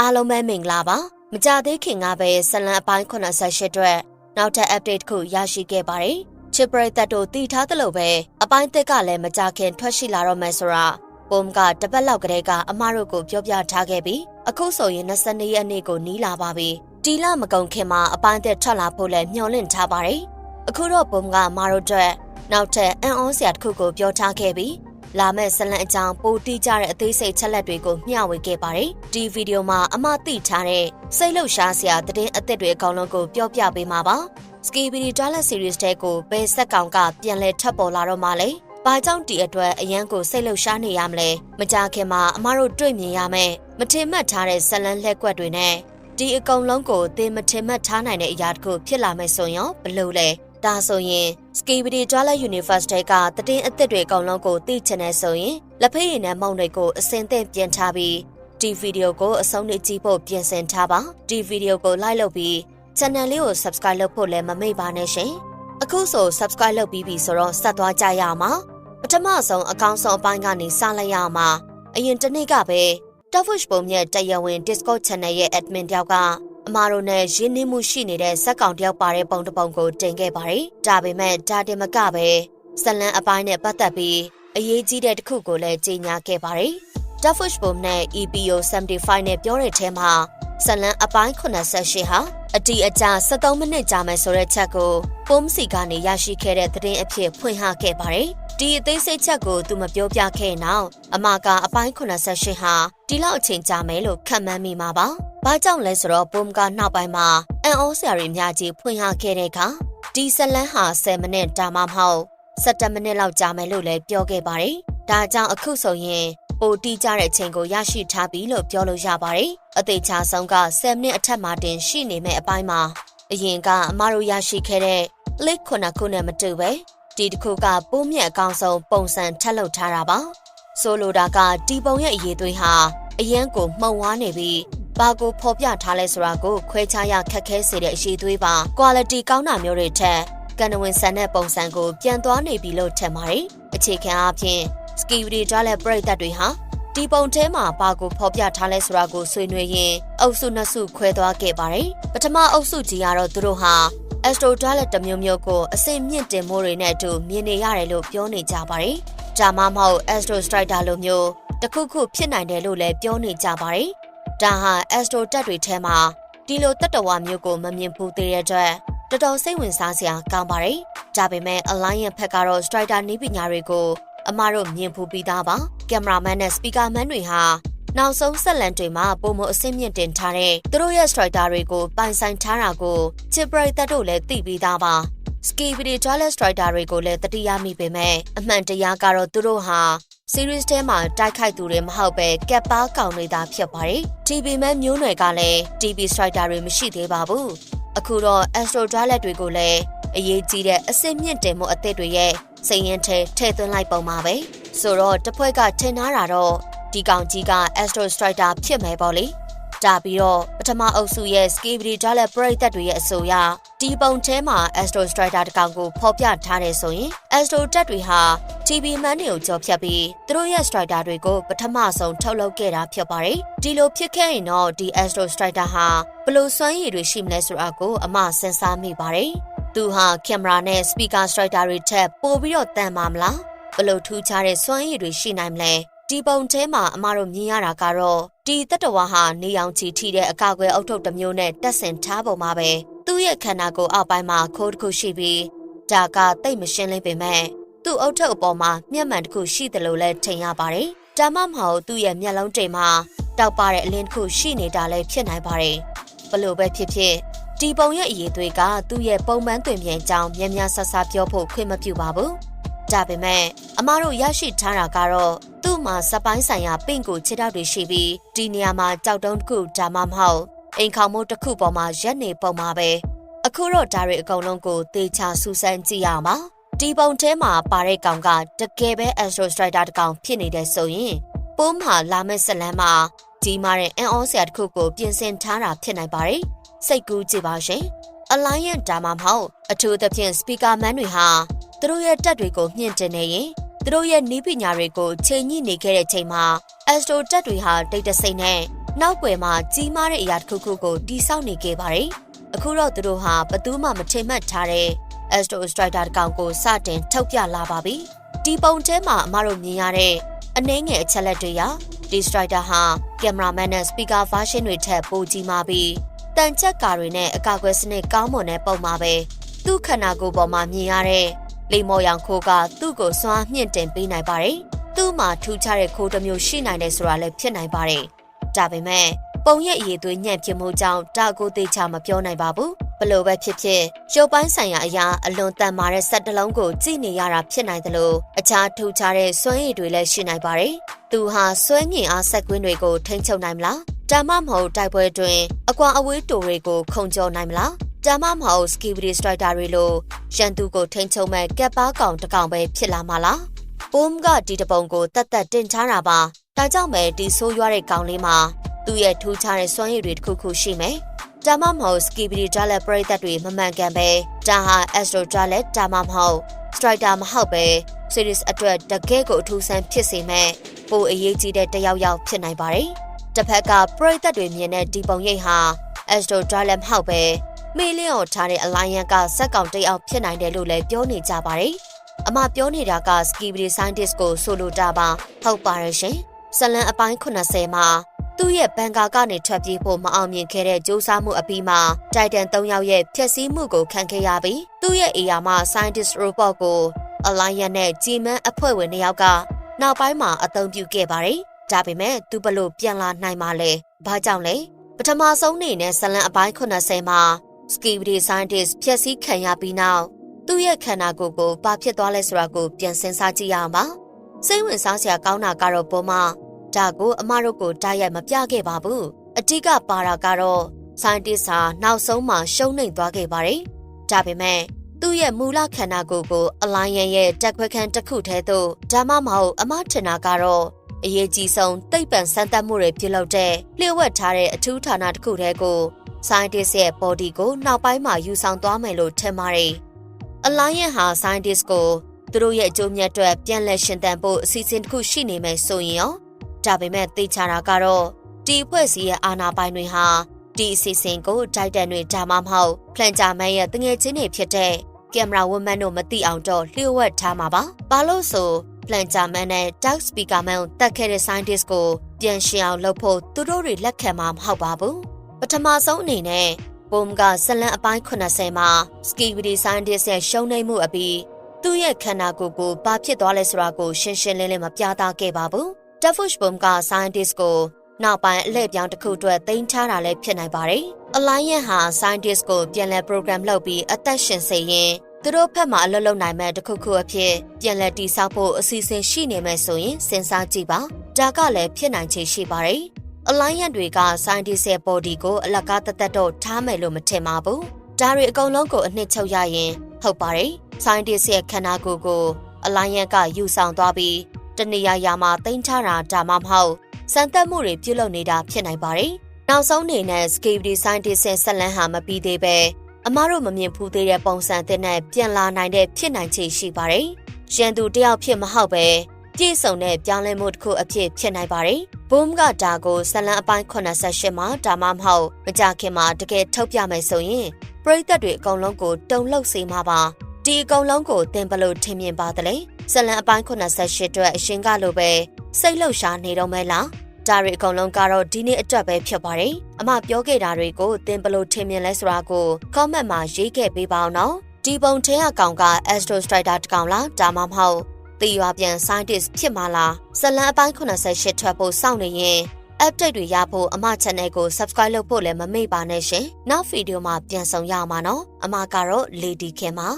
အားလုံးပဲမင်္ဂလာပါမကြသေးခင်ကပဲဇလန်အပိုင်း88အတွက်နောက်ထပ် update တစ်ခုရရှိခဲ့ပါတယ်ချစ်ပရိသတ်တို့တည်ထားသလိုပဲအပိုင်းသစ်ကလည်းမကြခင်ထွက်ရှိလာတော့မယ်ဆိုတာပုံကတပတ်လောက်ကလေးကအမတို့ကိုပြောပြထားခဲ့ပြီးအခုဆိုရင်22ရက်နေ့ကိုနီးလာပါပြီတီလာမကုံခင်မှာအပိုင်းသစ်ထွက်လာဖို့လည်းမျှော်လင့်ထားပါတယ်အခုတော့ပုံကအမတို့အတွက်နောက်ထပ်အံ့ဩစရာတစ်ခုကိုပြောထားခဲ့ပြီး လာမယ့်ဇလန်အကြောင်းပိုတိကျတဲ့အသေးစိတ်ချက်လက်တွေကိုမျှဝေခဲ့ပါတယ်။ဒီဗီဒီယိုမှာအမသိထားတဲ့စိတ်လှုပ်ရှားစရာသတင်းအသစ်တွေအကောင်လုံးကိုပြောပြပေးမှာပါ။ Skibidi Dollar Series တဲ့ကိုဘယ်ဆက်ကောင်ကပြန်လဲထပ်ပေါ်လာတော့မှလဲ။ဘာကြောင့်ဒီအတွက်အရန်ကိုစိတ်လှုပ်ရှားနေရမလဲ။မကြခင်မှာအမတို့တွေ့မြင်ရမယ်။မထင်မှတ်ထားတဲ့ဇလန်လှက်ကွက်တွေနဲ့ဒီအကောင်လုံးကိုသင်မထင်မှတ်ထားနိုင်တဲ့အရာတခုဖြစ်လာမယ်ဆိုရင်ဘယ်လိုလဲ။ ဒါဆိုရင် Skibidi Dollar University ကတည်င်းအသစ်တွေအကုန်လုံးကိုသိချင်နေဆိုရင်လက်ဖေးရည်နဲ့မုံတွေကိုအစင်သင့်ပြင်ထားပြီးဒီဗီဒီယိုကိုအဆုံးထိကြည့်ဖို့ပြင်ဆင်ထားပါဒီဗီဒီယိုကို like လုပ်ပြီး channel လေးကို subscribe လုပ်ဖို့လည်းမမေ့ပါနဲ့ရှင်အခုဆို subscribe လုပ်ပြီးပြီဆိုတော့ဆက်သွားကြရအောင်ပထမဆုံးအကောင့်ဆုံးအပိုင်းကနေစလိုက်ရအောင်အရင်တစ်နေ့ကပဲ Tofish ပုံမြက်တရားဝင် Discord channel ရဲ့ admin တယောက်က အမားတို့နဲ့ရင်းနှီးမှုရှိနေတဲ့ဇက်ကောင်တယောက်ပါတဲ့ပုံတစ်ပုံကိုတင်ခဲ့ပါတယ်။ဒါပေမဲ့ဒါတင်မကပဲဇလန်အပိုင်းနဲ့ပတ်သက်ပြီးအရေးကြီးတဲ့တစ်ခုကိုလည်းကြေညာခဲ့ပါတယ်။ Duffus Boom နဲ့ EPO 75နဲ့ပြောတဲ့ထဲမှာဇလန်အပိုင်း88ဟာအတီအကျ73မိနစ်ကြာမယ်ဆိုတဲ့ချက်ကိုပုံးစီကနေရရှိခဲ့တဲ့သတင်းအဖြစ်ဖွင့်ဟခဲ့ပါတယ်။ဒီအသေးစိတ်ချက်ကိုသူမပြောပြခဲ့နောက်အမကအပိုင်း88ဟာ ဒီလောက်အချိန်ကြာမယ်လို့ခန့်မှန်းမိမှာပါ။ဘာကြောင့်လဲဆိုတော့ဘုံကနောက်ပိုင်းမှာအန်အောဆရာတွေများကြီးဖွင့်ဟခဲ့တဲ့အခါဒီဇလန်ဟာ10မိနစ်ဒါမှမဟုတ်17မိနစ်လောက်ကြာမယ်လို့လည်းပြောခဲ့ပါတယ်။ဒါကြောင့်အခုဆိုရင်ပိုတီးကြတဲ့အချိန်ကိုရရှိထားပြီလို့ပြောလို့ရပါတယ်။အသေးချာဆုံးက10မိနစ်အထက်မှာတင်ရှိနေမဲ့အပိုင်းမှာအရင်ကအမားတို့ရရှိခဲ့တဲ့လက်ခုနှစ်ခုနဲ့မတူပဲဒီတစ်ခုကပိုးမြက်အကောင်ဆုံးပုံစံထက်လုပ်ထားတာပါ။ ဆိုလိုတာကဒီပုံရဲ့အရေးသွေးဟာအရန်ကိုမှုံဝါးနေပြီးဘာကိုဖော်ပြထားလဲဆိုတာကိုခွဲခြားရခက်ခဲစေတဲ့အရှိသွေးပါ quality ကောင်းတာမျိုးတွေထက်ကန်နဝင်ဆန်တဲ့ပုံစံကိုပြန်သွားနေပြီလို့ထင်ပါတယ်အခြေခံအားဖြင့် skibidi ကြတဲ့ပြိသက်တွေဟာဒီပုံထဲမှာဘာကိုဖော်ပြထားလဲဆိုတာကိုဆွေးနွေးရင်းအုပ်စုနှစ်စုခွဲသွားခဲ့ပါတယ်ပထမအုပ်စုကြီးကတော့သူတို့ဟာ Astro Dialect တမျိုးမျိုးကိုအစင်မြင့်တင်မိုးတွေနဲ့အတူမြင်နေရတယ်လို့ပြောနေကြပါတယ်။ ဒါမှမဟုတ် Astro Strider လိုမျိုးတခုခုဖြစ်နိုင်တယ်လို့လည်းပြောနေကြပါတယ်ဒါဟာ Astro တက်တွေထဲမှာဒီလိုတက်တော်ဝမျိုးကိုမမြင်ဘူးသေးတဲ့အတွက်တော်တော်စိတ်ဝင်စားစရာကောင်းပါတယ်။ဒါပေမဲ့ Alliance ဘက်ကတော့ Strider နည်းပညာတွေကိုအမတို့မြင်ဖူးပြီးသားပါ။ကင်မရာမန်နဲ့ Speaker Man တွေဟာနောက်ဆုံးဆက်လန်တွေမှာပုံမအဆင့်မြင့်တင်ထားတဲ့သူတို့ရဲ့ Strider တွေကိုပိုင်ဆိုင်ထားတာကိုချစ်ပရိသတ်တို့လည်းသိပြီးသားပါ။ Skibidi Toilet Strider တွေကိုလည်းတတိယမိပေမဲ့အမှန်တရားကတော့သူတို့ဟာ series ထဲမှာတိုက်ခိုက်သူတွေမဟုတ်ပဲကက်ပါကောင်တွေသာဖြစ်ပါတယ်။ TB မဲမျိုးနွယ်ကလည်း TB striker တွေမရှိသေးပါဘူး။အခုတော့ Astro Dialect တွေကိုလည်းအရေးကြီးတဲ့အစစ်မြင့်တင်မှုအသစ်တွေရဲ့စိတ်ရင်းထဲထည့်သွင်းလိုက်ပုံပါပဲ။ဆိုတော့တစ်ဖွဲ့ကထင်ထားတာတော့ဒီကောင်ကြီးက Astro Striker ဖြစ်မယ်ပေါ့လေ။ ဒါပြီးတော့ပထမအုပ်စုရဲ့ Skibidi Dialect ပရိသတ်တွေရဲ့အဆိုအရဒီပုံထဲမှာ Astro Strider တကောင်ကိုဖော်ပြထားတယ်ဆိုရင် Astro တက်တွေဟာ TV မန်းတွေကိုကြော်ဖြတ်ပြီးသူတို့ရဲ့ Strider တွေကိုပထမဆုံးထုတ်လုပ်ခဲ့တာဖြစ်ပါတယ်။ဒီလိုဖြစ်ခဲ့ရင်တော့ဒီ Astro Strider ဟာဘလို့စွမ်းရည်တွေရှိမလဲဆိုတာကိုအမစဉ်းစားမိပါတယ်။သူဟာကင်မရာနဲ့ Speaker Strider တွေထက်ပိုပြီးတော့တန်ပါမလား။ဘလို့ထူးခြားတဲ့စွမ်းရည်တွေရှိနိုင်မလဲ။ ဒီပုံထဲမှာအမတို့မြင်ရတာကတော့ဒီတတဝါဟာနေအောင်ချီထိတဲ့အကာအကွယ်အုပ်ထုပ်တစ်မျိုးနဲ့တက်ဆင်ထားပုံမှာပဲသူ့ရဲ့ခန္ဓာကိုယ်အောက်ပိုင်းမှာခိုးတစ်ခုရှိပြီးဒါကတိတ်မရှင်းလင်းပေမဲ့သူ့အုတ်ထုပ်အပေါ်မှာမျက်မှန်တစ်ခုရှိတယ်လို့လည်းထင်ရပါတယ်။ဒါမှမဟုတ်သူ့ရဲ့မျက်လုံးတိမ်မှာတောက်ပတဲ့အလင်းတစ်ခုရှိနေတာလည်းဖြစ်နိုင်ပါတယ်။ဘလို့ပဲဖြစ်ဖြစ်ဒီပုံရဲ့အရေးသွေးကသူ့ရဲ့ပုံမှန်တွင်ပြန်ကြောင်းများများဆဆပြောဖို့ခွင့်မပြုပါဘူး။ဒါပေမဲ့အမားတို့ရရှိထားတာကတော့သူ့ မှာစပိုင်းဆိုင်ရာပင့်ကိုခြေထောက်တွေရှိပြီးဒီနေရာမှာကြောက်တုံးတစ်ခုဒါမှမဟုတ်အိမ်ခေါင်မိုးတစ်ခုပေါ်မှာရက်နေပုံမှာပဲအခုတော့ဒါတွေအကုန်လုံးကိုသေချာစူးစမ်းကြည့်ရမှာဒီပုံထဲမှာပါတဲ့ကောင်ကတကယ်ပဲ Astro Strider တကောင်ဖြစ်နေတယ်ဆိုရင်ပုံးမှာလာမဲ့ဇလန်းမှာကြီးမားတဲ့အန်အောဆရာတစ်ခုကိုပြင်ဆင်ထားတာဖြစ်နိုင်ပါတယ်စိတ်ကူးကြည့်ပါရှင် Alliance ဒါမှမဟုတ်အထူးသဖြင့် Speaker Man တွေဟာသူတို့ရဲ့တက်တွေကိုမြင့်တင်နေရင် သူတို့ရဲ့နီးပညာတွေကိုချိန်ညှိနေခဲ့တဲ့ချိန်မှာ Astro တက်တွေဟာတိတ်တဆိတ်နဲ့နောက်ွယ်မှာကြီးမားတဲ့အရာတစ်ခုခုကိုတိစောက်နေခဲ့ပါတယ်။အခုတော့သူတို့ဟာဘသူမှမထိမှတ်ထားတဲ့ Astro Strider တကောင်ကိုစတင်ထုတ်ပြလာပါပြီ။ဒီပုံထဲမှာအမတို့မြင်ရတဲ့အနှဲငယ်အချက်လက်တွေရဒီ Strider ဟာကင်မရာမန်နဲ့ speaker version တွေထက်ပိုကြီးမားပြီးတန်ချက်ကာတွေနဲ့အကာအကွယ်စနစ်ကောင်းမွန်တဲ့ပုံမှာပဲသူ့ခန္ဓာကိုယ်ပေါ်မှာမြင်ရတဲ့ လိမ္မော်ရောင်ခိုးကသူ့ကိုစွမ်းမြင့်တင်ပေးနိုင်ပါတယ်။သူ့မှာထူးခြားတဲ့ခိုးတစ်မျိုးရှိနိုင်တယ်ဆိုတာလည်းဖြစ်နိုင်ပါတယ်။ဒါပေမဲ့ပုံရဲ့အရေးသွေးညံ့ဖြစ်မှုကြောင့်တာကိုသေးချာမပြောနိုင်ပါဘူး။ဘလို့ပဲဖြစ်ဖြစ်ရုပ်ပိုင်းဆိုင်ရာအရာအလွန်တန်မာတဲ့စက်တလုံးကိုကြည့်နေရတာဖြစ်နိုင်တယ်လို့အခြားထူးခြားတဲ့စွမ်းရည်တွေလည်းရှိနိုင်ပါတယ်။သူဟာစွဲမြင်အားစက်ကွင်းတွေကိုထိန်းချုပ်နိုင်မလား။ဒါမှမဟုတ်တိုက်ပွဲတွင်အကွာအဝေးတိုတွေကိုခုံကျော်နိုင်မလား။ ဒါမှမဟုတ် skibidi strider တွေလိုရန်သူကိုထိန်းချုပ်မဲ့ကက်ပါကောင်တစ်ကောင်ပဲဖြစ်လာမှာလား။ဘုံကဒီတပုံကိုတတ်တတ်တင်ချတာပါ။ဒါကြောင့်ပဲဒီဆိုးရွားတဲ့ကောင်လေးမှာသူ့ရဲ့ထူးခြားတဲ့စွမ်းရည်တွေတစ်ခုခုရှိမယ်။ဒါမှမဟုတ် skibidi dalet ပရိသတ်တွေမမှန်ကန်ပဲဒါဟာ astro dalet ဒါမှမဟုတ် strider မဟုတ်ပဲ series အတွက်တကယ်ကိုအထူးဆန်းဖြစ်စေမဲ့ပိုအရေးကြီးတဲ့တယောက်ယောက်ဖြစ်နိုင်ပါတယ်။တစ်ဖက်ကပရိသတ်တွေမြင်တဲ့ဒီပုံရိပ်ဟာ astro dalet မဟုတ်ပဲ မေလျော့ထားတဲ့ alliance ကစက်ကောင်တယောက်ဖြစ်နိုင်တယ်လို့လည်းပြောနေကြပါတယ်။အမပြောနေတာက skibidi scientist ကိုဆိုလိုတာပါဟုတ်ပါတယ်ရှင်။ဇလန်အပိုင်း80မှာသူ့ရဲ့ဘန်ကာကနေထွက်ပြေးဖို့မအောင်မြင်ခဲ့တဲ့စူးစမ်းမှုအပြီးမှာတိုက်တန်၃ယောက်ရဲ့ဖျက်ဆီးမှုကိုခံခဲ့ရပြီးသူ့ရဲ့အေယာမှာ scientist robot ကို Alliance နဲ့ဂျီမန်အဖွဲ့ဝင်နှစ်ယောက်ကနောက်ပိုင်းမှာအသုံးပြုခဲ့ပါတယ်။ဒါပေမဲ့သူဘလို့ပြန်လာနိုင်မှာလဲ။ဘာကြောင့်လဲ။ပထမဆုံးနေနဲ့ဇလန်အပိုင်း80မှာ Skibidi Scientist ဖျက်ဆီးခံရပြီးနောက်သူ့ရဲ့ခန္ဓာကိုယ်ကိုဘာဖြစ်သွားလဲဆိုတာကိုပြန်စဉ်းစားကြည့်ရအောင်ပါ။စိတ်ဝင်စားစရာကောင်းတာကတော့ပုံမှဒါကိုအမတို့ကိုတိုက်ရိုက်မပြခဲ့ပါဘူးအတိကပါတာကတော့ scientist ဟာနောက်ဆုံးမှရှုံးနိမ့်သွားခဲ့ပါတယ်ဒါပေမဲ့သူ့ရဲ့မူလခန္ဓာကိုယ်ကို alliance ရဲ့တက်ခွဲခန်းတစ်ခုထဲသို့ဒါမှမဟုတ်အမထင်တာကတော့အရေးကြီးဆုံးသိပ္ပံစမ်းသပ်မှုတွေပြုလုပ်တဲ့လျှို့ဝှက်ထားတဲ့အထူးဌာနတစ်ခုထဲကို scientist ရဲ့ body ကိုနောက်ပိုင်းမှာယူဆောင်သွားမယ်လို့ထင်ပါတယ် alliance ဟာ scientist ကိုသူတို့ရဲ့အကျိုးမြတ်အတွက်ပြန်လည်ရှင်သန်ဖို့အစီအစဉ်တစ်ခုရှိနေမယ်ဆိုရင်ရောဒါပေမဲ့သိချတာကတော့ဒီအဖွဲ့စီရဲ့အာဏာပိုင်တွေဟာဒီအစီအစဉ်ကိုတိုက်တန်တွေဒါမှမဟုတ်ဖလန်ဂျာမန်ရဲ့တငယ်ချင်းတွေဖြစ်တဲ့ကင်မရာဝမန်တို့မသိအောင်တော့လျှို့ဝှက်ထားမှာပါ။ဘာလို့ဆိုဖလန်ဂျာမန်နဲ့တောက်စပီကာမန်ကိုတက်ခဲ့တဲ့ scientist ကိုပြန်ရှင်းအောင်လုပ်ဖို့သူတို့တွေလက်ခံမှာမဟုတ်ပါဘူး။ ပထမဆုံးအနေနဲ့ဘုံကဇလန်အပိုင်း80မှာ Skibidi Scientist ရဲ့ရှုံးနိမ့်မှုအပြီးသူ့ရဲ့ခန္ဓာကိုယ်ကိုဘာဖြစ်သွားလဲဆိုတာကိုရှင်းရှင်းလင်းလင်းမပြသခဲ့ပါဘူး။ Tafush Bomb က scientist ကိုနောက်ပိုင်းအလှည့်ပြောင်းတစ်ခုအတွက်တင်ထားတာလည်းဖြစ်နိုင်ပါတယ်။ Alliance ဟာ scientist ကိုပြန်လည် program လုပ်ပြီးအသက်ရှင်စေရင်သူတို့ဘက်မှာအလုပ်လုပ်နိုင်မဲ့တစ်ခုခုအဖြစ်ပြန်လည်တည်ဆောက်ဖို့အစီအစဉ်ရှိနေမယ်ဆိုရင်စဉ်းစားကြည့်ပါ။ဒါကလည်းဖြစ်နိုင်ချေရှိပါတယ်။ Alliance တွေက scientist ရဲ့ body ကိုအလကားတသက်တော့ထားမယ်လို့မထင်ပါဘူး။ဒါတွေအကုန်လုံးကိုအနှစ်ချုပ်ရရင်ဟုတ်ပါတယ်။ scientist ရဲ့ခန္ဓာကိုယ်ကို Alliance ကယူဆောင်သွားပြီးတနေရာရာမှာတင်ထားတာဒါမှမဟုတ်စံတက်မှုတွေပြုလုပ်နေတာဖြစ်နိုင်ပါတယ်။နောက်ဆုံးအနေနဲ့ Skibidi Scientist ရဲ့ဆက်လန်းဟာမပြီးသေးပဲအမားတို့မမြင်ဖူးသေးတဲ့ပုံစံသစ်နဲ့ပြန်လာနိုင်တဲ့ဖြစ်နိုင်ခြေရှိပါတယ်။ရန်သူတယောက်ဖြစ်မဟုတ်ပဲ ပြည့်စုံတဲ့ပြောင်းလဲမှုတစ်ခုအဖြစ်ဖြစ်နိုင်ပါတယ်။ Boom ကဒါကိုဆက်လန်းအပိုင်း88မှာဒါမှမဟုတ်မကြခင်မှာတကယ်ထုတ်ပြမယ်ဆိုရင်ပရိသတ်တွေအကုန်လုံးကိုတုံ့လှုပ်စေမှာပါ။ဒီအကုန်လုံးကိုသင်ဘလို့ထင်မြင်ပါသလဲ။ဇလန်အပိုင်း88အတွက်အရှင်ကလိုပဲစိတ်လှုပ်ရှားနေတော့မဲလားဒါတွေအကုန်လုံးကတော့ဒီနေ့အတွက်ပဲဖြစ်ပါတယ်အမပြောခဲ့တာတွေကိုသင်ဘလို့ထင်မြင်လဲဆိုတာကို comment မှာရေးခဲ့ပေးပါအောင်နော်ဒီပုံထဲအကောင်က Astro Strider တကောင်လားဒါမှမဟုတ် တီရွာပြန် scientist ဖြစ်မှာလားဇလန်အပိုင်း88ထွက်ဖို့စောင့်နေရင် update တွေရဖို့အမ channel ကို subscribe လုပ်ဖို့လည်းမမေ့ပါနဲ့ရှင်နောက်ဗီဒီယိုမှာပြန်ဆောင်ရအောင်ပါနော်အမကတော့ Lady Kim ပါ